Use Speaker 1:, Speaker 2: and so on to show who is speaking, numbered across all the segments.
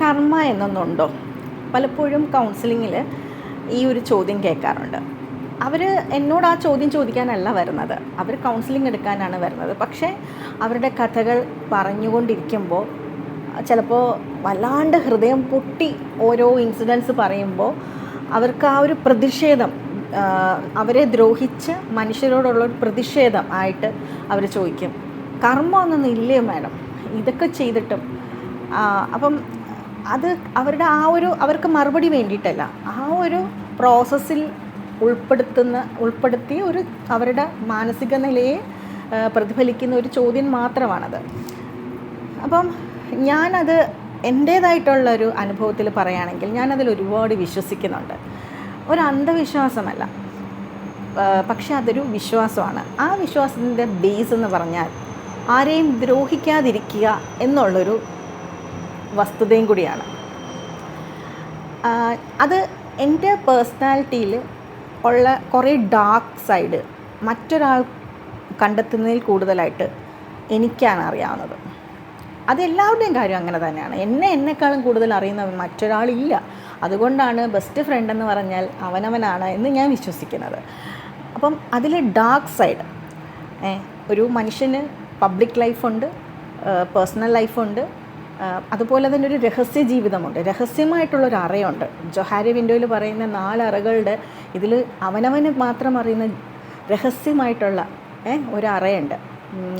Speaker 1: കർമ്മ എന്നൊന്നുണ്ടോ? പലപ്പോഴും കൗൺസിലിങ്ങിൽ ഈ ഒരു ചോദ്യം കേൾക്കാറുണ്ട്. അവർ എന്നോട് ആ ചോദ്യം ചോദിക്കാനല്ല വരുന്നത്. അവർ കൗൺസിലിംഗ് എടുക്കാനാണ് വരുന്നത്. പക്ഷേ അവരുടെ കഥകൾ പറഞ്ഞുകൊണ്ടിരിക്കുമ്പോൾ ചിലപ്പോൾ വല്ലാണ്ട് ഹൃദയം പൊട്ടി ഓരോ ഇൻസിഡൻസ് പറയുമ്പോൾ അവർക്ക് ആ ഒരു പ്രതിഷേധം അവരെ ദ്രോഹിച്ച് മനുഷ്യരോടുള്ള ഒരു പ്രതിഷേധം ആയിട്ട് അവർ ചോദിക്കും. കർമ്മമൊന്നും ഇല്ലേ മാഡം? ഇതൊക്കെ ചെയ്തിട്ടും അപ്പം അത് അവരുടെ ആ ഒരു അവർക്ക് മറുപടി വേണ്ടിയിട്ടല്ല. ആ ഒരു പ്രോസസ്സിൽ ഉൾപ്പെടുത്തുന്ന ഉൾപ്പെടുത്തിയ ഒരു അവരുടെ മാനസിക നിലയെ പ്രതിഫലിക്കുന്ന ഒരു ചോദ്യം മാത്രമാണത്. അപ്പം ഞാനത് എന്റേതായിട്ടുള്ള ഒരു അനുഭവത്തിൽ പറയുകയാണെങ്കിൽ ഞാനതിൽ ഒരുപാട് വിശ്വസിക്കുന്നുണ്ട്. ഒരു അന്ധവിശ്വാസമല്ല. പക്ഷേ അതൊരു വിശ്വാസമാണ്. ആ വിശ്വാസത്തിന്റെ ബേസ് എന്ന് പറഞ്ഞാൽ ആരെയും ദ്രോഹിക്കാതിരിക്കുക എന്നുള്ളൊരു വസ്തുതയും കൂടിയാണ്. അത് എന്റെ പേഴ്സണാലിറ്റിയിൽ ഉള്ള കുറേ ഡാർക്ക് സൈഡ് മറ്റൊരാൾ കണ്ടെത്തുന്നതിൽ കൂടുതലായിട്ട് എനിക്കാണ് അറിയാവുന്നത്. അതെല്ലാവരുടെയും കാര്യം അങ്ങനെ തന്നെയാണ്. എന്നെ എന്നെക്കാളും കൂടുതൽ അറിയുന്ന മറ്റൊരാളില്ല അതുകൊണ്ടാണ് ബെസ്റ്റ് ഫ്രണ്ട് എന്ന് പറഞ്ഞാൽ അവനവനാണ് എന്ന് ഞാൻ വിശ്വസിക്കുന്നത്. അപ്പം അതിൽ ഡാർക്ക് സൈഡ് ഒരു മനുഷ്യന് പബ്ലിക് ലൈഫുണ്ട് പേഴ്സണൽ ലൈഫുണ്ട് അതുപോലെ തന്നെ ഒരു രഹസ്യ ജീവിതമുണ്ട്. രഹസ്യമായിട്ടുള്ളൊരു അറയുണ്ട്. ജൊഹാരി വിൻഡോയിൽ പറയുന്ന നാലറകളുടെ ഇതിൽ അവനവന് മാത്രം അറിയുന്ന രഹസ്യമായിട്ടുള്ള ഒരു അറയുണ്ട്.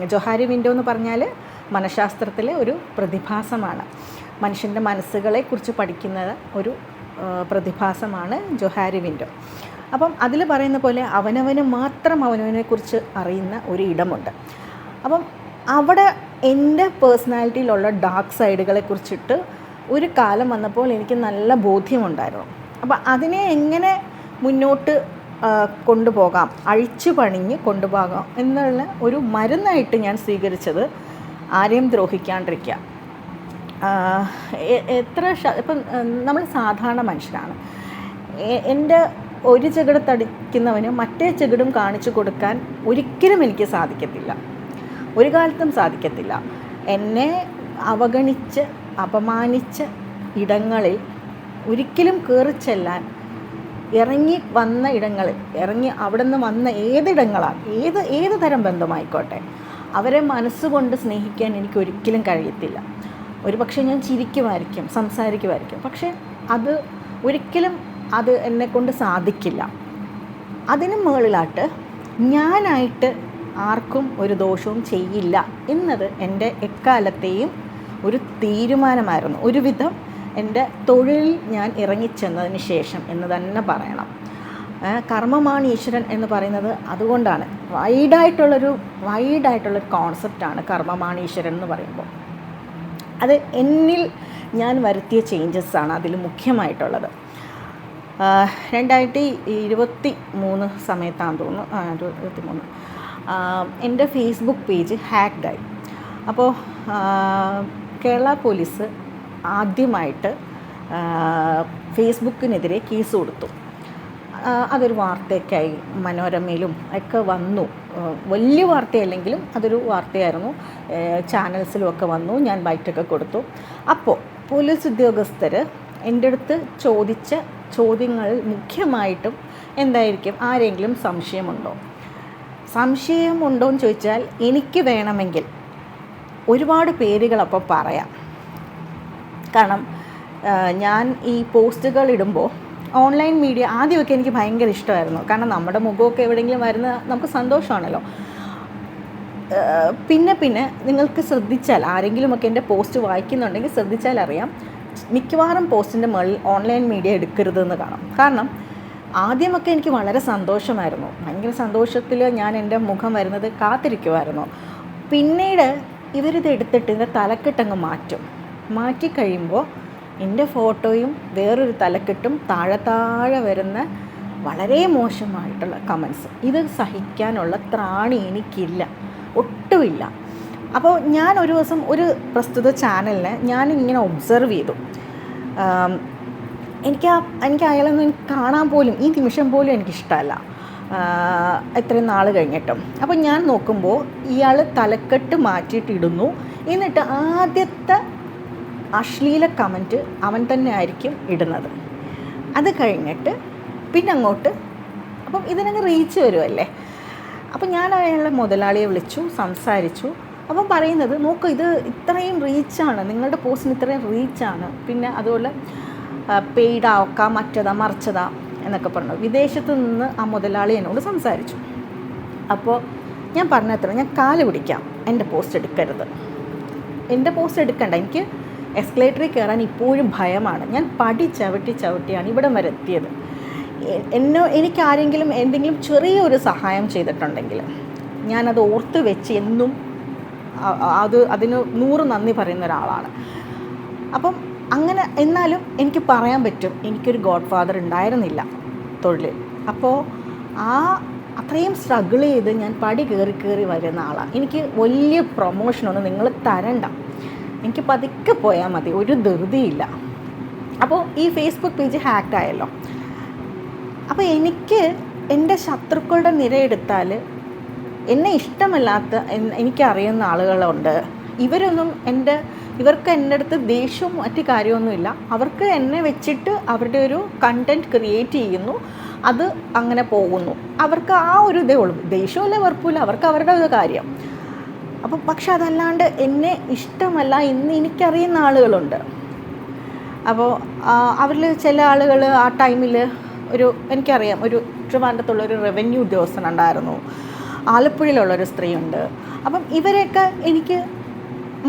Speaker 1: ജൊഹാരി വിൻഡോ എന്ന് പറഞ്ഞാൽ മനഃശാസ്ത്രത്തിലെ ഒരു പ്രതിഭാസമാണ്. മനുഷ്യന്റെ മനസ്സുകളെ കുറിച്ച് പഠിക്കുന്ന ഒരു പ്രതിഭാസമാണ് ജൊഹാരി വിൻഡോ. അപ്പം അതിൽ പറയുന്ന പോലെ അവനവന് മാത്രം അവനവനെക്കുറിച്ച് അറിയുന്ന ഒരു ഇടമുണ്ട്. അപ്പം അവിടെ എന്റെ പേഴ്സണാലിറ്റിയിലുള്ള ഡാർക്ക് സൈഡുകളെ കുറിച്ചിട്ട് ഒരു കാലം വന്നപ്പോൾ എനിക്ക് നല്ല ബോധ്യമുണ്ടായിരുന്നു. അപ്പോൾ അതിനെ എങ്ങനെ മുന്നോട്ട് കൊണ്ടുപോകാം അഴിച്ചു പണിഞ്ഞ് കൊണ്ടുപോകാം എന്നുള്ള ഒരു മരുന്നായിട്ട് ഞാൻ സ്വീകരിച്ചത് ആരെയും ദ്രോഹിക്കാണ്ടിരിക്കുക എത്ര ഇപ്പം നമ്മൾ സാധാരണ മനുഷ്യരാണ്. എ- എന്റെ ഒരു ചെകിടത്തടിക്കുന്നവന് മറ്റേ ചെകിടും കാണിച്ചു കൊടുക്കാൻ ഒരിക്കലും എനിക്ക് സാധിക്കത്തില്ല. ഒരു കാലത്തും സാധിക്കത്തില്ല. എന്നെ അവഗണിച്ച് അപമാനിച്ച ഇടങ്ങളിൽ ഒരിക്കലും കയറി ചെല്ലാൻ ഇറങ്ങി വന്ന ഇടങ്ങളിൽ ഇറങ്ങി അവിടെ നിന്ന് വന്ന ഏതിടങ്ങളാണ് ഏത് ഏത് തരം ബന്ധമായിക്കോട്ടെ അവരെ മനസ്സുകൊണ്ട് സ്നേഹിക്കാൻ എനിക്ക് ഒരിക്കലും കഴിയത്തില്ല. ഒരു പക്ഷേ ഞാൻ ചിരിക്കുമായിരിക്കും സംസാരിക്കുമായിരിക്കും പക്ഷേ അത് ഒരിക്കലും അത് എന്നെക്കൊണ്ട് സാധിക്കില്ല. അതിന് മുകളിലായിട്ട് ഞാനായിട്ട് ആർക്കും ഒരു ദോഷവും ചെയ്യില്ല എന്നത് എന്റെ എക്കാലത്തെയും ഒരു തീരുമാനമായിരുന്നു. ഒരുവിധം എന്റെ തൊഴിലിൽ ഞാൻ ഇറങ്ങിച്ചെന്നതിന് ശേഷം എന്ന് തന്നെ പറയണം. കർമ്മമാണ് ഈശ്വരൻ എന്ന് പറയുന്നത് അതുകൊണ്ടാണ്. വൈഡായിട്ടുള്ളൊരു വൈഡായിട്ടുള്ളൊരു കോൺസെപ്റ്റാണ് കർമ്മമാണ് ഈശ്വരൻ എന്ന് പറയുമ്പോൾ. അത് എന്നിൽ ഞാൻ വരുത്തിയ ചേഞ്ചസ് ആണ് അതിൽ മുഖ്യമായിട്ടുള്ളത്. രണ്ടായിരത്തി ഇരുപത്തി മൂന്ന് സമയത്താണെന്ന് തോന്നുന്നു. ഇരുപത്തി മൂന്ന് എന്റെ ഫേസ്ബുക്ക് പേജ് ഹാക്ഡായി അപ്പോൾ കേരള പോലീസ് ആദ്യമായിട്ട് ഫേസ്ബുക്കിനെതിരെ കേസ് കൊടുത്തു. അതൊരു വാർത്തയൊക്കെയായി മനോരമയിലും ഒക്കെ വന്നു. വലിയ വാർത്തയല്ലെങ്കിലും അതൊരു വാർത്തയായിരുന്നു. ചാനൽസിലും ഒക്കെ വന്നു. ഞാൻ ബൈറ്റൊക്കെ കൊടുത്തു. അപ്പോൾ പോലീസ് ഉദ്യോഗസ്ഥർ എന്റെ അടുത്ത് ചോദിച്ച ചോദ്യങ്ങളിൽ മുഖ്യമായിട്ടും എന്തായിരിക്കും? ആരെങ്കിലും സംശയമുണ്ടോ? സംശയമുണ്ടോ എന്ന് ചോദിച്ചാൽ എനിക്ക് വേണമെങ്കിൽ ഒരുപാട് പേരുകൾ അപ്പോൾ പറയാം. കാരണം ഞാൻ ഈ പോസ്റ്റുകൾ ഇടുമ്പോൾ ഓൺലൈൻ മീഡിയ ആദ്യമൊക്കെ എനിക്ക് ഭയങ്കര ഇഷ്ടമായിരുന്നു. കാരണം നമ്മുടെ മുഖമൊക്കെ എവിടെയെങ്കിലും വരുന്ന നമുക്ക് സന്തോഷമാണല്ലോ. പിന്നെ പിന്നെ നിങ്ങൾക്ക് ശ്രദ്ധിച്ചാൽ ആരെങ്കിലുമൊക്കെ എന്റെ പോസ്റ്റ് വായിക്കുന്നുണ്ടെങ്കിൽ ശ്രദ്ധിച്ചാൽ അറിയാം മിക്കവാറും പോസ്റ്റിന്റെ മുകളിൽ ഓൺലൈൻ മീഡിയ എടുക്കരുതെന്ന് കാണാം. കാരണം ആദ്യമൊക്കെ എനിക്ക് വളരെ സന്തോഷമായിരുന്നു. ഭയങ്കര സന്തോഷത്തിൽ ഞാൻ എന്റെ മുഖം വരുന്നത് കാത്തിരിക്കുമായിരുന്നു പിന്നീട് ഇവരിത് എടുത്തിട്ട് ഇതിന്റെ തലക്കെട്ടങ്ങ് മാറ്റും. മാറ്റിക്കഴിയുമ്പോൾ എന്റെ ഫോട്ടോയും വേറൊരു തലക്കെട്ടും താഴെ താഴെ വരുന്ന വളരെ മോശമായിട്ടുള്ള കമൻസ്. ഇത് സഹിക്കാനുള്ള ത്രാണി എനിക്കില്ല. ഒട്ടുമില്ല. അപ്പോൾ ഞാൻ ഒരു ദിവസം ഒരു പ്രസ്തുത ചാനലിനെ ഞാൻ ഇങ്ങനെ ഒബ്സർവ് ചെയ്തു. എനിക്ക് ആ എനിക്ക് അയാളൊന്നും കാണാൻ പോലും ഈ നിമിഷം പോലും എനിക്കിഷ്ടമല്ല. ഇത്രയും നാൾ കഴിഞ്ഞിട്ടും. അപ്പോൾ ഞാൻ നോക്കുമ്പോൾ ഇയാൾ തലക്കെട്ട് മാറ്റിയിട്ടിടുന്നു. എന്നിട്ട് ആദ്യത്തെ അശ്ലീല കമന്റ് അവൻ തന്നെ ആയിരിക്കും ഇടുന്നത്. അത് കഴിഞ്ഞിട്ട് പിന്നെ അങ്ങോട്ട് അപ്പം ഇതിനങ്ങ് റീച്ച് വരുമല്ലേ അപ്പം ഞാൻ അയാളെ മുതലാളിയെ വിളിച്ചു സംസാരിച്ചു. അപ്പം പറയുന്നത് നോക്ക് ഇത് ഇത്രയും റീച്ചാണ് നിങ്ങളുടെ പോസ്റ്റിന് ഇത്രയും റീച്ചാണ് പിന്നെ അതുപോലെ പെയ്ഡ് ആക്കാം മറ്റതാ മറിച്ചതാ എന്നൊക്കെ പറഞ്ഞു. വിദേശത്ത് നിന്ന് ആ മുതലാളി എന്നോട് സംസാരിച്ചു. അപ്പോൾ ഞാൻ പറഞ്ഞത്ര ഞാൻ കാൽ പിടിക്കാം. എന്റെ പോസ്റ്റ് എടുക്കരുത്. എന്റെ പോസ്റ്റ് എടുക്കണ്ട. എനിക്ക് എസ്കലേറ്ററിൽ കയറാൻ ഇപ്പോഴും ഭയമാണ്. ഞാൻ പടി ചവിട്ടി ചവിട്ടിയാണ് ഇവിടം വരെ എത്തിയത്. എന്നെ എനിക്ക് ആരെങ്കിലും എന്തെങ്കിലും ചെറിയൊരു സഹായം ചെയ്തിട്ടുണ്ടെങ്കിൽ ഞാനത് ഓർത്ത് വെച്ച് എന്നും അത് അതിന് നൂറ് നന്ദി പറയുന്ന ഒരാളാണ്. അപ്പം അങ്ങനെ എന്നാലും എനിക്ക് പറയാൻ പറ്റും എനിക്കൊരു ഗോഡ് ഫാദർ ഉണ്ടായിരുന്നില്ല തൊഴിലിൽ അപ്പോൾ ആ അത്രയും സ്ട്രഗിൾ ചെയ്ത് ഞാൻ പടി കയറി കയറി വരുന്ന ആളാണ് എനിക്ക് വലിയ പ്രൊമോഷനൊന്നും നിങ്ങൾ തരണ്ട. എനിക്ക് പതുക്കെ പോയാൽ മതി ഒരു ധൃതിയില്ല. അപ്പോൾ ഈ ഫേസ്ബുക്ക് പേജ് ഹാക്ക് ആയല്ലോ. അപ്പോൾ എനിക്ക് എന്റെ ശത്രുക്കളുടെ നിരയെടുത്താൽ എന്നെ ഇഷ്ടമല്ലാത്ത എനിക്കറിയുന്ന ആളുകളുണ്ട്. ഇവരൊന്നും എന്റെ ഇവർക്ക് എന്റെ അടുത്ത് ദേഷ്യവും മറ്റു കാര്യമൊന്നുമില്ല. അവർക്ക് എന്നെ വെച്ചിട്ട് അവരുടെ ഒരു കണ്ടന്റ് ക്രിയേറ്റ് ചെയ്യുന്നു. അത് അങ്ങനെ പോകുന്നു. അവർക്ക് ആ ഒരു ഇതേ ഉള്ളൂ. ദേഷ്യമില്ല വെറുപ്പില്ല അവർക്ക് അവരുടെ ഒരു കാര്യം. അപ്പം പക്ഷെ അതല്ലാണ്ട് എന്നെ ഇഷ്ടമല്ല. എന്ന് എനിക്കറിയുന്ന ആളുകളുണ്ട്. അപ്പോൾ അവരിൽ ചില ആളുകൾ ആ ടൈമിൽ ഒരു എനിക്കറിയാം ഒരു ട്രിവാൻഡത്തുള്ള ഒരു റവന്യൂ ഉദ്യോഗസ്ഥനുണ്ടായിരുന്നു ആലപ്പുഴയിലുള്ളൊരു സ്ത്രീയുണ്ട്. അപ്പം ഇവരെയൊക്കെ എനിക്ക്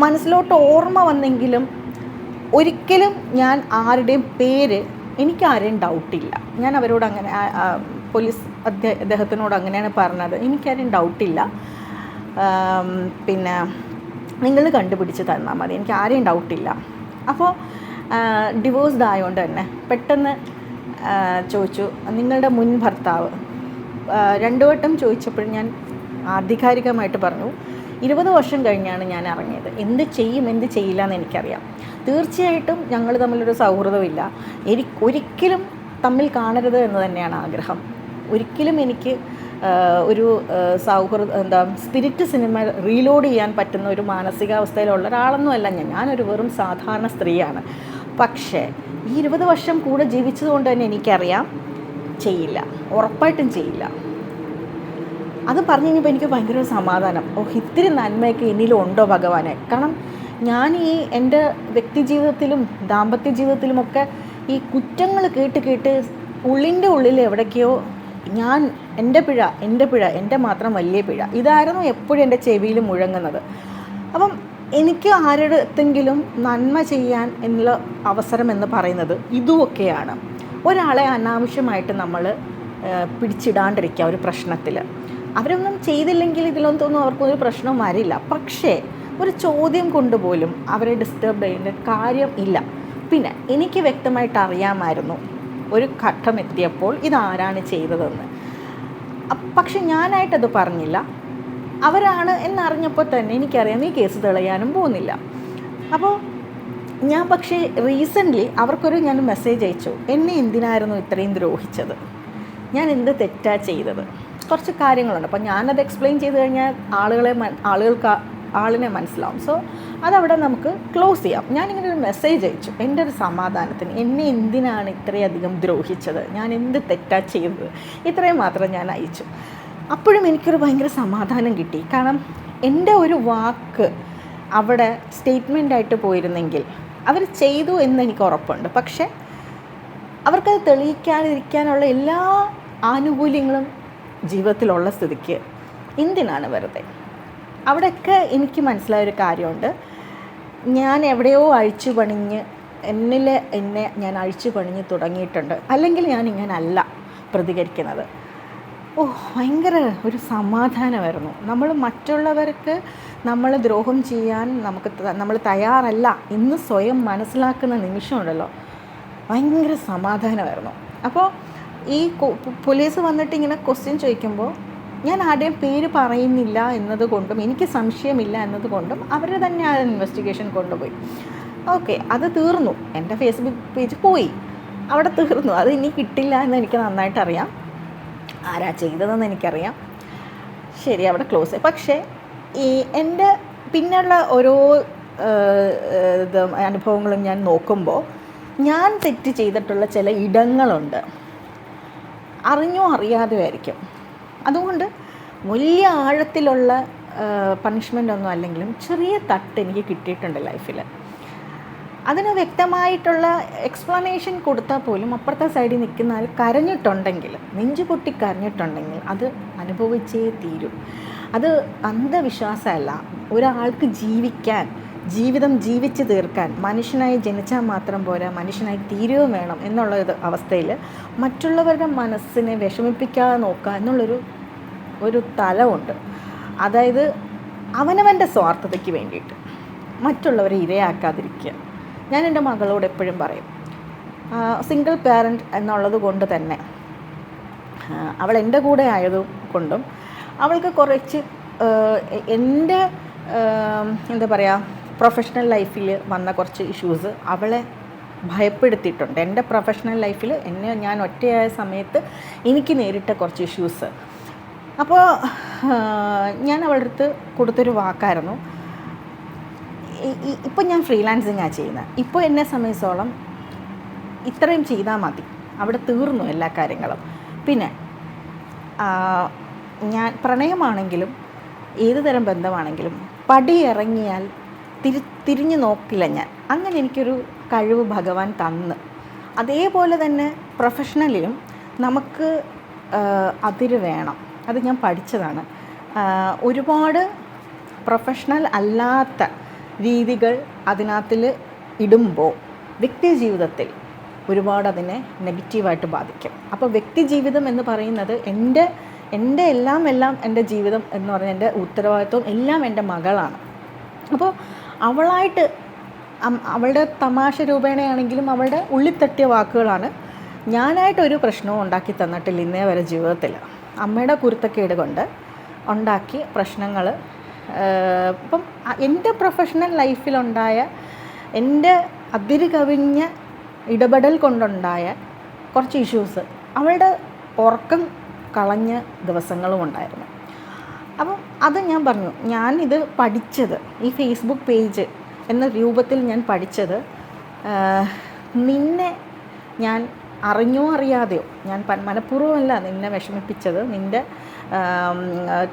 Speaker 1: മനസ്സിലോട്ട് ഓർമ്മ വന്നെങ്കിലും ഒരിക്കലും ഞാൻ ആരുടെയും പേര് എനിക്ക് ആരെയും ഡൗട്ടില്ല ഞാൻ അവരോട് അങ്ങനെ പോലീസ് അദ്ദേ അദ്ദേഹത്തിനോട് അങ്ങനെയാണ് പറഞ്ഞത്. എനിക്കാരും ഡൗട്ടില്ല പിന്നെ നിങ്ങൾ കണ്ടുപിടിച്ച് തന്നാൽ മതി. എനിക്ക് ആരെയും ഡൗട്ടില്ല അപ്പോൾ ഡിവോഴ്സ്ഡ് ആയതുകൊണ്ട് തന്നെ പെട്ടെന്ന് ചോദിച്ചു നിങ്ങളുടെ മുൻ ഭർത്താവ്? രണ്ടു വട്ടം ചോദിച്ചപ്പോൾ ഞാൻ ആധികാരികമായിട്ട് പറഞ്ഞു. ഇരുപത് വർഷം കഴിഞ്ഞാണ് ഞാൻ ഇറങ്ങിയത്. എന്ത് ചെയ്യും എന്ത് ചെയ്യില്ല എന്ന് എനിക്കറിയാം. തീർച്ചയായിട്ടും ഞങ്ങൾ തമ്മിലൊരു സൗഹൃദമില്ല എനിക്ക് ഒരിക്കലും തമ്മിൽ കാണരുത് എന്ന് തന്നെയാണ് ആഗ്രഹം. ഒരിക്കലും എനിക്ക് ഒരു സൗഹൃദ എന്താ സ്പിരിറ്റ് സിനിമ റീലോഡ് ചെയ്യാൻ പറ്റുന്ന ഒരു മാനസികാവസ്ഥയിലുള്ള ഒരാളൊന്നുമല്ല ഞാൻ. ഞാനൊരു വെറും സാധാരണ സ്ത്രീയാണ്. പക്ഷേ ഈ ഇരുപത് വർഷം കൂടെ ജീവിച്ചതുകൊണ്ട് തന്നെ എനിക്കറിയാം ചെയ്യില്ല. ഉറപ്പായിട്ടും ചെയ്യില്ല. അത് പറഞ്ഞു കഴിഞ്ഞപ്പോൾ എനിക്ക് ഭയങ്കര സമാധാനം. ഓ ഇത്തിരി നന്മയൊക്കെ എന്നിലും ഉണ്ടോ ഭഗവാനെ? കാരണം ഞാൻ ഈ എന്റെ വ്യക്തി ജീവിതത്തിലും ദാമ്പത്യ ജീവിതത്തിലുമൊക്കെ ഈ കുറ്റങ്ങൾ കേട്ട് കേട്ട് ഉള്ളിന്റെ ഉള്ളിൽ എവിടേക്കോ ഞാൻ എന്റെ പിഴ എന്റെ പിഴ എന്റെ മാത്രം വലിയ പിഴ. ഇതായിരുന്നു എപ്പോഴും എന്റെ ചെവിയിൽ മുഴങ്ങുന്നത്. അപ്പം എനിക്ക് ആരുടെത്തെങ്കിലും നന്മ ചെയ്യാൻ എന്നുള്ള അവസരം എന്ന് പറയുന്നത് ഇതുമൊക്കെയാണ്. ഒരാളെ അനാവശ്യമായിട്ട് നമ്മൾ പിടിച്ചിടാണ്ടിരിക്കുക ഒരു പ്രശ്നത്തിൽ. അവരൊന്നും ചെയ്തില്ലെങ്കിൽ ഇതിലൊന്നും തോന്നും അവർക്കൊരു പ്രശ്നവും വരില്ല. പക്ഷേ ഒരു ചോദ്യം കൊണ്ടുപോലും അവരെ ഡിസ്റ്റർബ് ചെയ്യേണ്ട കാര്യം ഇല്ല. പിന്നെ എനിക്ക് വ്യക്തമായിട്ട് അറിയാമായിരുന്നു ഒരു ഘട്ടം എത്തിയപ്പോൾ ഇതാരാണ് ചെയ്തതെന്ന്. പക്ഷെ ഞാനായിട്ടത് പറഞ്ഞില്ല. അവരാണ് എന്നറിഞ്ഞപ്പോൾ തന്നെ എനിക്കറിയാം ഈ കേസ് തെളിയാനും പോകുന്നില്ല. അപ്പോൾ ഞാൻ പക്ഷേ റീസെന്റ്ലി അവർക്കൊരു ഞാൻ മെസ്സേജ് അയച്ചു. എന്നെ എന്തിനായിരുന്നു ഇത്രയും ദ്രോഹിച്ചത്? ഞാൻ എന്ത് തെറ്റാ ചെയ്തത്? കുറച്ച് കാര്യങ്ങളുണ്ട്. അപ്പോൾ ഞാനത് എക്സ്പ്ലെയിൻ ചെയ്ത് കഴിഞ്ഞാൽ ആളുകളെ ആളുകൾക്ക് ആളിനെ മനസ്സിലാവും. സോ അതവിടെ നമുക്ക് ക്ലോസ് ചെയ്യാം. ഞാനിങ്ങനെ ഒരു മെസ്സേജ് അയച്ചു. എന്റെ ഒരു സമാധാനത്തിന് എന്നെ എന്തിനാണ് ഇത്രയധികം ദ്രോഹിച്ചത്? ഞാൻ എന്ത് തെറ്റാ ചെയ്തത്? ഇത്രയും മാത്രം ഞാൻ അയച്ചു. അപ്പോഴും എനിക്കൊരു ഭയങ്കര സമാധാനം കിട്ടി. കാരണം എന്റെ ഒരു വാക്ക് അവിടെ സ്റ്റേറ്റ്മെന്റ് ആയിട്ട് പോയിരുന്നെങ്കിൽ അവർ ചെയ്തു എന്ന് എനിക്ക് ഉറപ്പുണ്ട്. പക്ഷേ അവർക്കത് തെളിയിക്കാതിരിക്കാനുള്ള എല്ലാ ആനുകൂല്യങ്ങളും ജീവിതത്തിലുള്ള സ്ഥിതിക്ക് എന്തിനാണ് വെറുതെ? അവിടെയൊക്കെ എനിക്ക് മനസ്സിലായ ഒരു കാര്യമുണ്ട്. ഞാൻ എവിടെയോ അഴിച്ചു പണിഞ്ഞ് എന്നിലെ എന്നെ ഞാൻ അഴിച്ചു പണിഞ്ഞ് തുടങ്ങിയിട്ടുണ്ട്. അല്ലെങ്കിൽ ഞാൻ ഇങ്ങനല്ല പ്രതികരിക്കുന്നത്. ഓ ഭയങ്കര ഒരു സമാധാനമായിരുന്നു. നമ്മൾ മറ്റുള്ളവർക്ക് നമ്മൾ ദ്രോഹം ചെയ്യാൻ നമുക്ക് നമ്മൾ തയ്യാറല്ല എന്ന് സ്വയം മനസ്സിലാക്കുന്ന നിമിഷമുണ്ടല്ലോ. ഭയങ്കര സമാധാനമായിരുന്നു. അപ്പോൾ ഈ പോലീസ് വന്നിട്ട് ഇങ്ങനെ ക്വസ്റ്റ്യൻ ചോദിക്കുമ്പോൾ ഞാൻ ആരുടെയും പേര് പറയുന്നില്ല എന്നതുകൊണ്ടും എനിക്ക് സംശയമില്ല എന്നതുകൊണ്ടും അവർ തന്നെ ആ ഇൻവെസ്റ്റിഗേഷൻ കൊണ്ടുപോയി. ഓക്കെ അത് തീർന്നു. എന്റെ ഫേസ്ബുക്ക് പേജ് പോയി. അവിടെ തീർന്നു. അത് ഇനി കിട്ടില്ല എന്ന് എനിക്ക് നന്നായിട്ട് അറിയാം. ആരാ ചെയ്തതെന്ന് എനിക്കറിയാം. ശരി അവിടെ ക്ലോസ് പക്ഷേ ഈ എന്റെ പിന്നെയുള്ള ഓരോ ഇത് അനുഭവങ്ങളും ഞാൻ നോക്കുമ്പോൾ ഞാൻ തെറ്റ് ചെയ്തിട്ടുള്ള ചില ഇടങ്ങളുണ്ട്. അറിഞ്ഞോ അറിയാതെയോ ആയിരിക്കും. അതുകൊണ്ട് വലിയ ആഴത്തിലുള്ള പണിഷ്മെന്റ് ഒന്നും അല്ലെങ്കിലും ചെറിയ തട്ട് എനിക്ക് കിട്ടിയിട്ടുണ്ട് ലൈഫിൽ അതിന് വ്യക്തമായിട്ടുള്ള എക്സ്പ്ലനേഷൻ കൊടുത്താൽ പോലും അപ്പുറത്തെ സൈഡിൽ നിൽക്കുന്ന ആൾ കരഞ്ഞിട്ടുണ്ടെങ്കിൽ നെഞ്ചു പൊട്ടി കരഞ്ഞിട്ടുണ്ടെങ്കിൽ അത് അനുഭവിച്ചേ തീരും. അത് അന്ധവിശ്വാസമല്ല. ഒരാൾക്ക് ജീവിക്കാൻ ജീവിതം ജീവിച്ച് തീർക്കാൻ മനുഷ്യനായി ജനിച്ചാൽ മാത്രം പോരാ മനുഷ്യനായി തീരുകയും വേണം എന്നുള്ള ഒരു അവസ്ഥയിൽ മറ്റുള്ളവരുടെ മനസ്സിനെ വിഷമിപ്പിക്കാതെ നോക്കുക എന്നുള്ളൊരു ഒരു തലമുണ്ട്. അതായത് അവനവന്റെ സ്വാർത്ഥതയ്ക്ക് വേണ്ടിയിട്ട് മറ്റുള്ളവരെ ഇരയാക്കാതിരിക്കുക. ഞാൻ എന്റെ മകളോട് എപ്പോഴും പറയും സിംഗിൾ പാരന്റ് എന്നുള്ളത് കൊണ്ട് തന്നെ അവൾ എന്റെ കൂടെ ആയത് കൊണ്ടും അവൾക്ക് കുറച്ച് എന്റെ എന്താ പറയുക പ്രൊഫഷണൽ ലൈഫിൽ വന്ന കുറച്ച് ഇഷ്യൂസ് അവളെ ഭയപ്പെടുത്തിയിട്ടുണ്ട്. എന്റെ പ്രൊഫഷണൽ ലൈഫിൽ എന്നെ ഞാൻ ഒറ്റയായ സമയത്ത് എനിക്ക് നേരിട്ട കുറച്ച് ഇഷ്യൂസ് അപ്പോൾ ഞാൻ അവളുടെ അടുത്ത് കൊടുത്തൊരു വാക്കായിരുന്നു. ഇപ്പം ഞാൻ ഫ്രീലാൻസിങ്ങാണ് ചെയ്യുന്നത്. ഇപ്പോൾ എന്നെ സംബന്ധിച്ചോളം ഇത്രയും ചെയ്താൽ മതി. അവിടെ തീർന്നു എല്ലാ കാര്യങ്ങളും. പിന്നെ ഞാൻ പ്രണയമാണെങ്കിലും ഏത് തരം ബന്ധമാണെങ്കിലും പടി ഇറങ്ങിയാൽ തിരി തിരിഞ്ഞു നോക്കില്ല ഞാൻ. അങ്ങനെ എനിക്കൊരു കഴിവ് ഭഗവാൻ തന്ന്. അതേപോലെ തന്നെ പ്രൊഫഷണലിലും നമുക്ക് അതിര് വേണം. അത് ഞാൻ പഠിച്ചതാണ്. ഒരുപാട് പ്രൊഫഷണൽ അല്ലാത്ത രീതികൾ അതിനകത്തിൽ ഇടുമ്പോൾ വ്യക്തി ജീവിതത്തിൽ ഒരുപാട് അതിനെ നെഗറ്റീവായിട്ട് ബാധിക്കും. അപ്പോൾ വ്യക്തി ജീവിതം എന്ന് പറയുന്നത് എന്റെ എന്റെ എല്ലാം എല്ലാം എന്റെ ജീവിതം എന്ന് പറഞ്ഞാൽ എന്റെ ഉത്തരവാദിത്വം എല്ലാം എന്റെ മകളാണ്. അപ്പോൾ അവളായിട്ട് അവളുടെ തമാശ രൂപേണയാണെങ്കിലും അവളുടെ ഉള്ളിത്തട്ടിയ വാക്കുകളാണ് ഞാനായിട്ടൊരു പ്രശ്നവും ഉണ്ടാക്കി തന്നിട്ടില്ല ഇന്നേ വരെ ജീവിതത്തിൽ. അമ്മയുടെ കുരുത്തക്കേട് കൊണ്ട് ഉണ്ടാക്കി പ്രശ്നങ്ങൾ ഇപ്പം എന്റെ പ്രൊഫഷണൽ ലൈഫിലുണ്ടായ എന്റെ അതിര് കവിഞ്ഞ ഇടപെടൽ കൊണ്ടുണ്ടായ കുറച്ച് ഇഷ്യൂസ് അവളുടെ ഉറക്കം കളഞ്ഞ ദിവസങ്ങളും ഉണ്ടായിരുന്നു അപ്പം അത് ഞാൻ പറഞ്ഞു ഞാൻ ഇത് പഠിച്ചത് ഈ ഫേസ്ബുക്ക് പേജ് എന്ന രൂപത്തിൽ ഞാൻ പഠിച്ചത് നിന്നെ ഞാൻ അറിഞ്ഞോ അറിയാതെയോ ഞാൻ മനഃപൂർവമല്ല നിന്നെ വിഷമിപ്പിച്ചത് നിന്റെ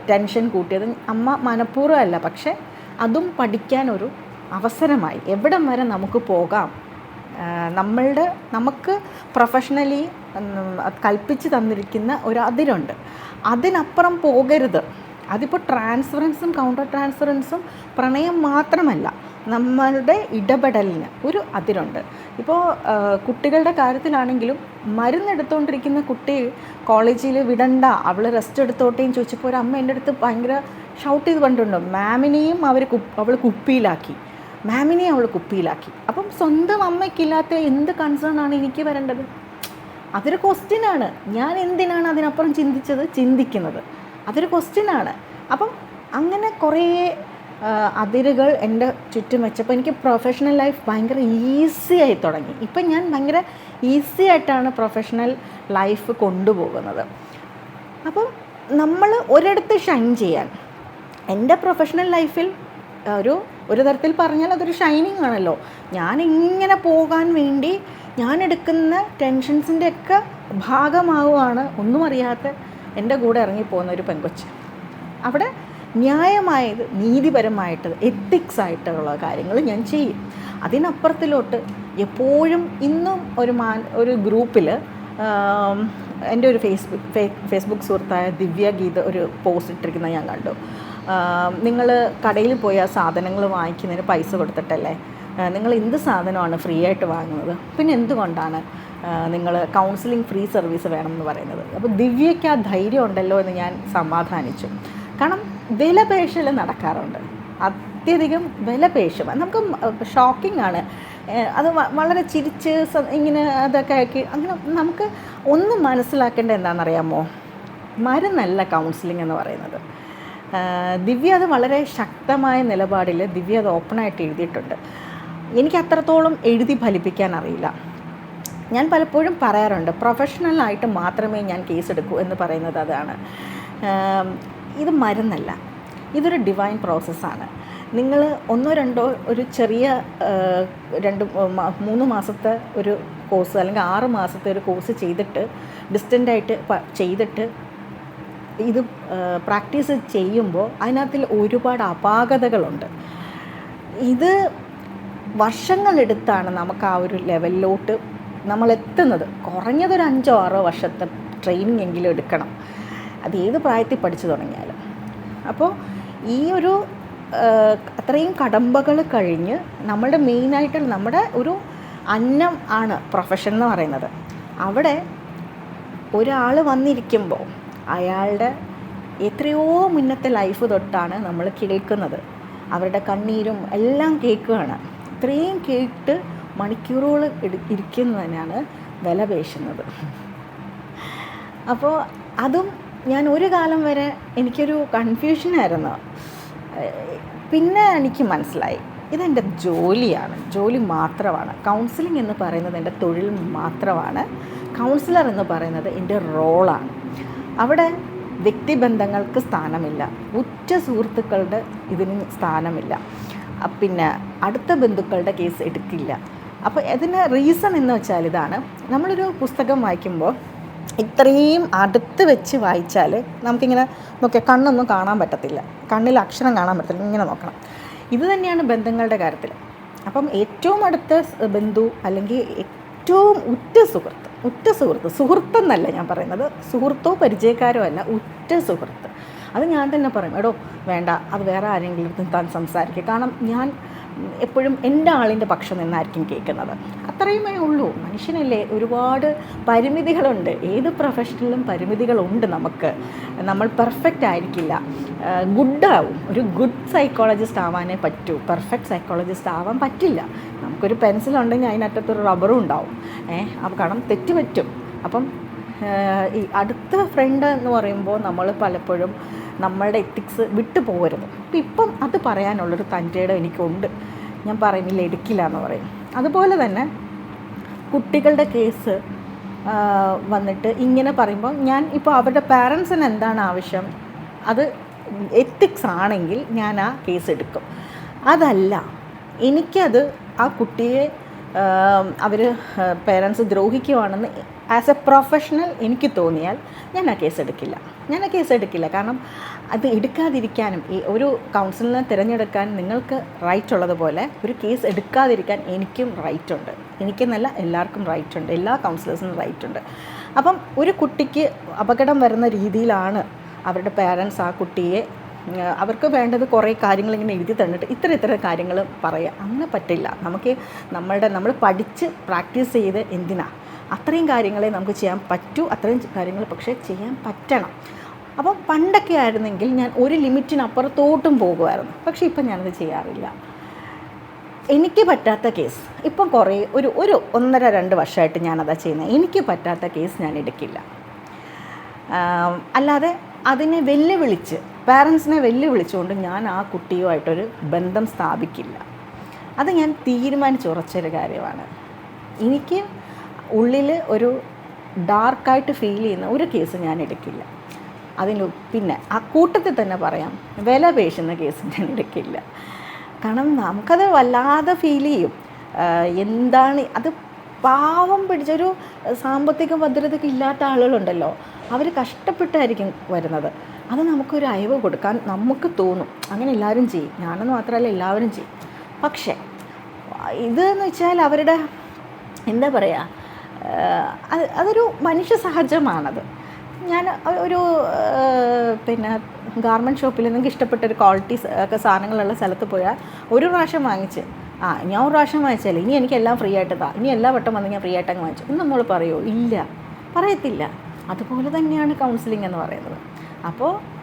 Speaker 1: ടെൻഷൻ കൂട്ടിയത് അമ്മ മനഃപൂർവമല്ല പക്ഷേ അതും പഠിക്കാനൊരു അവസരമായി. എവിടം വരെ നമുക്ക് പോകാം? നമ്മളുടെ നമുക്ക് പ്രൊഫഷണലി കൽപ്പിച്ച് തന്നിരിക്കുന്ന ഒരു അതിരുണ്ട്. അതിനപ്പുറം പോകരുത്. അതിപ്പോൾ ട്രാൻസ്ഫറൻസും കൗണ്ടർ ട്രാൻസ്ഫറൻസും പ്രണയം മാത്രമല്ല നമ്മളുടെ ഇടപെടലിന് ഒരു അതിരുണ്ട്. ഇപ്പോൾ കുട്ടികളുടെ കാര്യത്തിലാണെങ്കിലും മരുന്നെടുത്തുകൊണ്ടിരിക്കുന്ന കുട്ടി കോളേജിൽ വിടണ്ട അവൾ റെസ്റ്റ് എടുത്തോട്ടേയും ചോദിച്ചപ്പോൾ ഒരു അമ്മ എന്റെ അടുത്ത് ഭയങ്കര ഷൗട്ട് ചെയ്ത് കണ്ടിട്ടുണ്ടോ മാമിനെയും അവർ അവൾ കുപ്പിയിലാക്കി മാമിനെയും അവൾ കുപ്പിയിലാക്കി. അപ്പം സ്വന്തം അമ്മയ്ക്കില്ലാത്ത എന്ത് കൺസേൺ ആണ് എനിക്ക് വരേണ്ടത്? അതൊരു ക്വസ്റ്റ്യനാണ് ഞാൻ എന്തിനാണ് അതിനപ്പുറം ചിന്തിച്ചത്? ചിന്തിക്കുന്നത്. അതൊരു ക്വസ്റ്റ്യനാണ് അപ്പം അങ്ങനെ കുറേ അതിരുകൾ എന്റെ ചുറ്റും വെച്ചപ്പോൾ എനിക്ക് പ്രൊഫഷണൽ ലൈഫ് ഭയങ്കര ഈസി ആയി തുടങ്ങി. ഇപ്പം ഞാൻ ഭയങ്കര ഈസി ആയിട്ടാണ് പ്രൊഫഷണൽ ലൈഫ് കൊണ്ടുപോകുന്നത്. അപ്പം നമ്മൾ ഒരിടത്ത് ഷൈൻ ചെയ്യാൻ എന്റെ പ്രൊഫഷണൽ ലൈഫിൽ ഒരു ഒരു തരത്തിൽ പറഞ്ഞാൽ അതൊരു ഷൈനിങ് ആണല്ലോ. ഞാൻ ഇങ്ങനെ പോകാൻ വേണ്ടി ഞാൻ എടുക്കുന്ന ടെൻഷൻസിന്റെ ഒക്കെ ഭാഗമാവുകയാണ് ഒന്നും അറിയാത്ത എന്റെ കൂടെ ഇറങ്ങിപ്പോകുന്ന ഒരു പെൺകൊച്ച്. അവിടെ ന്യായമായത് നീതിപരമായിട്ട് എത്തിക്സ് ആയിട്ടുള്ള കാര്യങ്ങൾ ഞാൻ ചെയ്യും. അതിനപ്പുറത്തിലോട്ട് എപ്പോഴും ഇന്നും ഒരു മാൻ ഒരു ഗ്രൂപ്പിൽ എന്റെ ഒരു ഫേസ്ബുക്ക് ഫേസ്ബുക്ക് സുഹൃത്തായ ദിവ്യ ഗീത ഒരു പോസ്റ്റ് ഇട്ടിരിക്കുന്നത് ഞാൻ കണ്ടു. നിങ്ങൾ കടയിൽ പോയി ആ സാധനങ്ങൾ വാങ്ങിക്കുന്നതിന് പൈസ കൊടുത്തിട്ടല്ലേ? നിങ്ങൾ എന്ത് സാധനമാണ് ഫ്രീ ആയിട്ട് വാങ്ങുന്നത്? പിന്നെ എന്തുകൊണ്ടാണ്? നിങ്ങൾ കൗൺസിലിംഗ് ഫ്രീ സർവീസ് വേണമെന്ന് പറയുന്നത്. അപ്പോൾ ദിവ്യയ്ക്ക് ആ ധൈര്യം ഉണ്ടല്ലോ എന്ന് ഞാൻ സമാധാനിച്ചു. കാരണം വിലപേശൽ നടക്കാറുണ്ട്. അത്യധികം വിലപേശും. നമുക്ക് ഷോക്കിംഗ് ആണ്. അത് വളരെ ചിരിച്ച് ഇങ്ങനെ അതൊക്കെ ആക്കി അങ്ങനെ നമുക്ക് ഒന്ന് മനസ്സിലാക്കേണ്ട എന്താണെന്നറിയാമോ? മരുന്നല്ല കൗൺസിലിംഗ് എന്ന് പറയുന്നത്. ദിവ്യ അത് വളരെ ശക്തമായ നിലപാടിൽ ദിവ്യ അത് ഓപ്പണായിട്ട് എഴുതിയിട്ടുണ്ട്. എനിക്ക് അത്രത്തോളം എഴുതി ഫലിപ്പിക്കാൻ അറിയില്ല. ഞാൻ പലപ്പോഴും പറയാറുണ്ട് പ്രൊഫഷണലായിട്ട് മാത്രമേ ഞാൻ കേസ് എടുക്കൂ എന്ന് പറയുന്നത് അതാണ്. ഇത് മരുന്നല്ല ഇതൊരു ഡിവൈൻ പ്രോസസ്സാണ് നിങ്ങൾ ഒന്നോ രണ്ടോ ഒരു ചെറിയ രണ്ട് മൂന്ന് മാസത്തെ ഒരു കോഴ്സ് അല്ലെങ്കിൽ ആറ് മാസത്തെ ഒരു കോഴ്സ് ചെയ്തിട്ട് ഡിസ്റ്റന്റായിട്ട് ചെയ്തിട്ട് ഇത് പ്രാക്ടീസ് ചെയ്യുമ്പോൾ അതിനകത്തിൽ ഒരുപാട് അപാകതകളുണ്ട്. ഇത് വർഷങ്ങളെടുത്താണ് നമുക്ക് ആ ഒരു ലെവലിലോട്ട് നമ്മൾ എത്തുന്നത് കുറഞ്ഞതൊരു അഞ്ചോ ആറോ വർഷത്തെ ട്രെയിനിങ് എങ്കിലും എടുക്കണം. അത് ഏത് പ്രായത്തിൽ പഠിച്ചു തുടങ്ങിയാലും. അപ്പോൾ ഈ ഒരു അത്രയും കടമ്പകൾ കഴിഞ്ഞ് നമ്മളുടെ മെയിനായിട്ട് നമ്മുടെ ഒരു അന്നം ആണ് പ്രൊഫഷൻ എന്ന് പറയുന്നത്. അവിടെ ഒരാൾ വന്നിരിക്കുമ്പോൾ അയാളുടെ എത്രയോ മുന്നത്തെ ലൈഫ് തൊട്ടാണ് നമ്മൾ കേൾക്കുന്നത്. അവരുടെ കണ്ണീരും എല്ലാം കേൾക്കുകയാണ്. ഇത്രയും കേട്ട് മണിക്കൂറുകൾ ഇരിക്കുന്നതിനാണ് വില പേശുന്നത്. അപ്പോൾ അതും ഞാൻ ഒരു കാലം വരെ എനിക്കൊരു കൺഫ്യൂഷനായിരുന്നു പിന്നെ എനിക്ക് മനസ്സിലായി ഇതെന്റെ ജോലിയാണ് ജോലി മാത്രമാണ്. കൗൺസിലിംഗ് എന്ന് പറയുന്നത് എന്റെ തൊഴിൽ മാത്രമാണ്. കൗൺസിലർ എന്ന് പറയുന്നത് എന്റെ റോളാണ് അവിടെ വ്യക്തിബന്ധങ്ങൾക്ക് സ്ഥാനമില്ല ഉറ്റ സുഹൃത്തുക്കളുടെ ഇതിന് സ്ഥാനമില്ല. പിന്നെ അടുത്ത ബന്ധുക്കളുടെ കേസ് എടുക്കില്ല. അപ്പോൾ ഇതിന് റീസൺ എന്ന് വെച്ചാൽ ഇതാണ്. നമ്മളൊരു പുസ്തകം വായിക്കുമ്പോൾ ഇത്രയും അടുത്ത് വെച്ച് വായിച്ചാൽ നമുക്കിങ്ങനെ നോക്കിയാൽ കണ്ണൊന്നും കാണാൻ പറ്റത്തില്ല. കണ്ണിൽ അക്ഷരം കാണാൻ പറ്റത്തില്ല. ഇങ്ങനെ നോക്കണം. ഇത് തന്നെയാണ് ബന്ധങ്ങളുടെ കാര്യത്തിൽ. അപ്പം ഏറ്റവും അടുത്ത ബന്ധു അല്ലെങ്കിൽ ഏറ്റവും ഉറ്റ സുഹൃത്ത് ഉറ്റ സുഹൃത്ത് സുഹൃത്തെന്നല്ല ഞാൻ പറയുന്നത്. സുഹൃത്തോ പരിചയക്കാരോ അല്ല ഉറ്റ സുഹൃത്ത്. അത് ഞാൻ തന്നെ പറയും എടോ വേണ്ട അത് വേറെ ആരെങ്കിലും താൻ സംസാരിക്കുക കാരണം ഞാൻ എപ്പോഴും എന്റെ ആളിന്റെ പക്ഷം നിന്നായിരിക്കും കേൾക്കുന്നത്. അത്രയുമേ ഉള്ളൂ. മനുഷ്യനല്ലേ ഒരുപാട് പരിമിതികളുണ്ട്. ഏത് പ്രൊഫഷനിലും പരിമിതികളുണ്ട് നമുക്ക്. നമ്മൾ പെർഫെക്റ്റ് ആയിരിക്കില്ല. ഗുഡാവും. ഒരു ഗുഡ് സൈക്കോളജിസ്റ്റ് ആവാനേ പറ്റൂ. പെർഫെക്റ്റ് സൈക്കോളജിസ്റ്റ് ആവാൻ പറ്റില്ല. നമുക്കൊരു പെൻസിലുണ്ടെങ്കിൽ അതിനറ്റത്തൊരു റബ്ബറും ഉണ്ടാവും. ഏഹ് അപ്പോൾ കാരണം തെറ്റ് പറ്റും. അപ്പം ഈ അടുത്ത ഫ്രണ്ട് എന്ന് പറയുമ്പോൾ നമ്മൾ പലപ്പോഴും നമ്മളുടെ എത്തിക്സ് വിട്ടു പോകരുത്. അപ്പം ഇപ്പം അത് പറയാനുള്ളൊരു തന്റെയുടെ എനിക്കുണ്ട്. ഞാൻ പറയുന്നില്ല എടുക്കില്ല എന്ന് പറയും. അതുപോലെ തന്നെ കുട്ടികളുടെ കേസ് വന്നിട്ട് ഇങ്ങനെ പറയുമ്പോൾ ഞാൻ ഇപ്പോൾ അവരുടെ പാരൻസിന് എന്താണ് ആവശ്യം? അത് എത്തിക്സ് ആണെങ്കിൽ ഞാൻ ആ കേസ് എടുക്കും. അതല്ല എനിക്കത് ആ കുട്ടിയെ അവർ പേരൻസ് ദ്രോഹിക്കുവാണെന്ന് ആസ് എ പ്രൊഫഷണൽ എനിക്ക് തോന്നിയാൽ ഞാൻ ആ കേസ് എടുക്കില്ല. ഞാൻ ആ കേസ് എടുക്കില്ല. കാരണം അത് എടുക്കാതിരിക്കാനും ഈ ഒരു കൗൺസിലിനെ തിരഞ്ഞെടുക്കാൻ നിങ്ങൾക്ക് റൈറ്റ് ഉള്ളതുപോലെ ഒരു കേസ് എടുക്കാതിരിക്കാൻ എനിക്കും റൈറ്റ് ഉണ്ട്. എനിക്കെന്നല്ല എല്ലാവർക്കും റൈറ്റ് ഉണ്ട്. എല്ലാ കൗൺസിലേഴ്സിനും റൈറ്റ് ഉണ്ട്. അപ്പം ഒരു കുട്ടിക്ക് അപകടം വരുന്ന രീതിയിലാണ് അവരുടെ പേരൻസ് ആ കുട്ടിയെ അവർക്ക് വേണ്ടത് കുറേ കാര്യങ്ങൾ ഇങ്ങനെ എഴുതി തന്നിട്ട് ഇത്ര ഇത്ര കാര്യങ്ങൾ പറയുക അങ്ങനെ പറ്റില്ല. നമുക്ക് നമ്മളുടെ നമ്മൾ പഠിച്ച് പ്രാക്ടീസ് ചെയ്ത് എന്തിനാ? അത്രയും കാര്യങ്ങളെ നമുക്ക് ചെയ്യാൻ പറ്റൂ അത്രയും കാര്യങ്ങൾ പക്ഷേ ചെയ്യാൻ പറ്റണം. അപ്പോൾ പണ്ടൊക്കെ ആയിരുന്നെങ്കിൽ ഞാൻ ഒരു ലിമിറ്റിനപ്പുറത്തോട്ടും പോകുമായിരുന്നു. പക്ഷേ ഇപ്പം ഞാനത് ചെയ്യാറില്ല. എനിക്ക് പറ്റാത്ത കേസ്. ഇപ്പം കുറേ ഒരു ഒരു ഒന്നര രണ്ട് വർഷമായിട്ട് ഞാനതാ ചെയ്യുന്നത്. എനിക്ക് പറ്റാത്ത കേസ് ഞാൻ എടുക്കില്ല. അല്ലാതെ അതിനെ വെല്ലുവിളിച്ച് പാരൻസിനെ വെല്ലുവിളിച്ചുകൊണ്ട് ഞാൻ ആ കുട്ടിയുമായിട്ടൊരു ബന്ധം സ്ഥാപിക്കില്ല. അത് ഞാൻ തീരുമാനിച്ചുറച്ചൊരു കാര്യമാണ്. എനിക്ക് ഉള്ളിൽ ഒരു ഡാർക്കായിട്ട് ഫീൽ ചെയ്യുന്ന ഒരു കേസ് ഞാൻ എടുക്കില്ല. അതിന് പിന്നെ ആ കൂട്ടത്തിൽ തന്നെ പറയാം വില പേശുന്ന കേസ് ഞാൻ എടുക്കില്ല. കാരണം നമുക്കത് വല്ലാതെ ഫീൽ ചെയ്യും. എന്താണ് അത് പാവം പിടിച്ചൊരു സാമ്പത്തിക ഭദ്രതയ്ക്ക് ഇല്ലാത്ത ആളുകളുണ്ടല്ലോ. അവർ കഷ്ടപ്പെട്ടായിരിക്കും വരുന്നത്. അത് നമുക്കൊരു അയവ് കൊടുക്കാൻ നമുക്ക് തോന്നും. അങ്ങനെ എല്ലാവരും ചെയ്യും. ഞാനെന്ന് മാത്രമല്ല എല്ലാവരും ചെയ്യും. പക്ഷേ ഇതെന്ന് വെച്ചാൽ അവരുടെ എന്താ പറയുക അത് അതൊരു മനുഷ്യ സഹജമാണത്. ഞാൻ ഒരു പിന്നെ ഗാർമെന്റ് ഷോപ്പിൽ നിങ്ങൾക്ക് ഇഷ്ടപ്പെട്ട ഒരു ക്വാളിറ്റി ഒക്കെ സാധനങ്ങളുള്ള സ്ഥലത്ത് പോയാൽ ഒരു പ്രാവശ്യം വാങ്ങിച്ച് ആ ഞാൻ ഒരു പ്രാവശ്യം വാങ്ങിച്ചാലേ ഇനി എനിക്ക് എല്ലാം ഫ്രീ ആയിട്ട് താ ഇനി എല്ലാ വട്ടം വന്ന് ഞാൻ ഫ്രീ ആയിട്ടങ്ങ് വാങ്ങിച്ചു. എന്ന് നമ്മൾ പറയുമോ ഇല്ല പറയത്തില്ല. അതുപോലെ തന്നെയാണ് കൗൺസിലിംഗ് എന്ന് പറയുന്നത്. അപ്പോൾ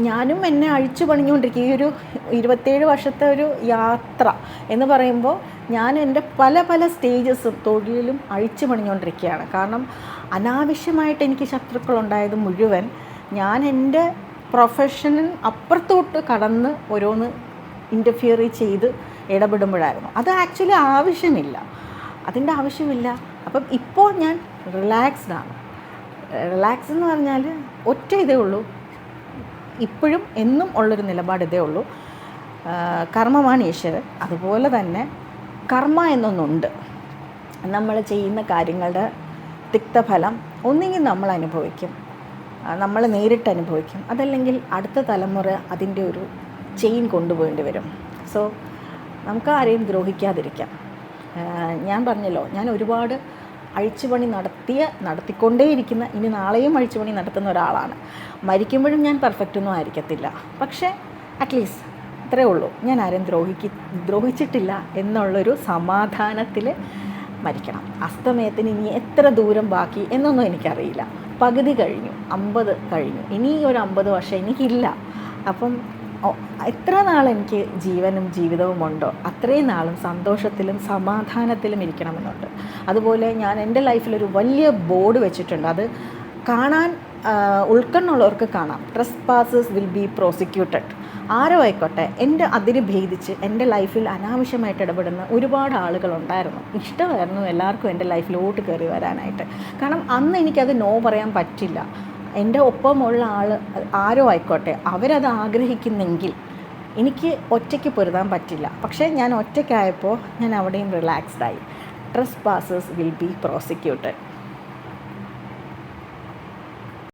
Speaker 1: ഞാനും എന്നെ അഴിച്ചു പണിഞ്ഞുകൊണ്ടിരിക്കും. ഈ ഒരു ഇരുപത്തേഴ് വർഷത്തെ ഒരു യാത്ര എന്ന് പറയുമ്പോൾ ഞാൻ എന്റെ പല പല സ്റ്റേജസും തൊഴിലിലും അഴിച്ചു പണിഞ്ഞുകൊണ്ടിരിക്കുകയാണ്. കാരണം അനാവശ്യമായിട്ട് എനിക്ക് ശത്രുക്കളുണ്ടായത് മുഴുവൻ ഞാൻ എന്റെ പ്രൊഫഷനിൽ അപ്പുറത്തോട്ട് കടന്ന് ഓരോന്ന് ഇന്റർഫിയർ ചെയ്ത് ഇടപെടുമ്പോഴായിരുന്നു. അത് ആക്ച്വലി ആവശ്യമില്ല. അതിന്റെ ആവശ്യമില്ല. അപ്പം ഇപ്പോൾ ഞാൻ റിലാക്സ്ഡ് ആണ്. റിലാക്സ് എന്ന് പറഞ്ഞാൽ ഒറ്റ ഇതേ ഉള്ളൂ. ഇപ്പോഴും എന്നും ഉള്ളൊരു നിലപാട് ഇതേ ഉള്ളൂ. കർമ്മമാണ് ഈശ്വരൻ. അതുപോലെ തന്നെ കർമ്മ എന്നൊന്നുണ്ട്. നമ്മൾ ചെയ്യുന്ന കാര്യങ്ങളുടെ തിക്തഫലം ഒന്നുകിൽ നമ്മൾ അനുഭവിക്കും. നമ്മൾ നേരിട്ട് അനുഭവിക്കും. അതല്ലെങ്കിൽ അടുത്ത തലമുറ അതിന്റെ ഒരു ചെയിൻ കൊണ്ടുപോകേണ്ടി വരും. സോ നമുക്ക് ആരെയും ദ്രോഹിക്കാതിരിക്കാം. ഞാൻ പറഞ്ഞല്ലോ ഞാൻ ഒരുപാട് അഴിച്ചുപണി നടത്തിയ നടത്തിക്കൊണ്ടേയിരിക്കുന്ന ഇനി നാളെയും അഴിച്ചുപണി നടത്തുന്ന ഒരാളാണ്. മരിക്കുമ്പോഴും ഞാൻ പെർഫെക്റ്റ് ഒന്നും ആയിരിക്കത്തില്ല. പക്ഷേ അറ്റ്ലീസ്റ്റ് ഇത്രയേ ഉള്ളൂ. ഞാൻ ആരും ദ്രോഹിക്ക് ദ്രോഹിച്ചിട്ടില്ല എന്നുള്ളൊരു സമാധാനത്തിൽ മരിക്കണം. അസ്തമയത്തിന് ഇനി എത്ര ദൂരം ബാക്കി എന്നൊന്നും എനിക്കറിയില്ല. പകുതി കഴിഞ്ഞു അമ്പത് കഴിഞ്ഞു. ഇനി ഒരു അമ്പത് വർഷം എനിക്കില്ല. അപ്പം എത്ര നാൾ എനിക്ക് ജീവനും ജീവിതവും ഉണ്ടോ അത്രയും നാളും സന്തോഷത്തിലും സമാധാനത്തിലും ഇരിക്കണമെന്നുണ്ട്. അതുപോലെ ഞാൻ എന്റെ ലൈഫിലൊരു വലിയ ബോർഡ് വെച്ചിട്ടുണ്ട്. അത് കാണാൻ ഉൾക്കണ്ണുള്ളവർക്ക് കാണാം. Trespassers will be prosecuted. ആരോ ആയിക്കോട്ടെ എന്റെ അതിന് ഭേദിച്ച് എന്റെ ലൈഫിൽ അനാവശ്യമായിട്ട് ഇടപെടുന്ന ഒരുപാട് ആളുകളുണ്ടായിരുന്നു. ഇഷ്ടമായിരുന്നു എല്ലാവർക്കും എന്റെ ലൈഫിലോട്ട് കയറി വരാനായിട്ട്. കാരണം അന്ന് എനിക്കത് നോ പറയാൻ പറ്റില്ല. എന്റെ ഒപ്പമുള്ള ആൾ ആരോ ആയിക്കോട്ടെ അവരത് ആഗ്രഹിക്കുന്നെങ്കിൽ എനിക്ക് ഒറ്റയ്ക്ക് പൊരുതാൻ പറ്റില്ല. പക്ഷേ ഞാൻ ഒറ്റയ്ക്കായപ്പോൾ ഞാൻ അവിടെയും റിലാക്സ്ഡായി trespassers will be prosecuted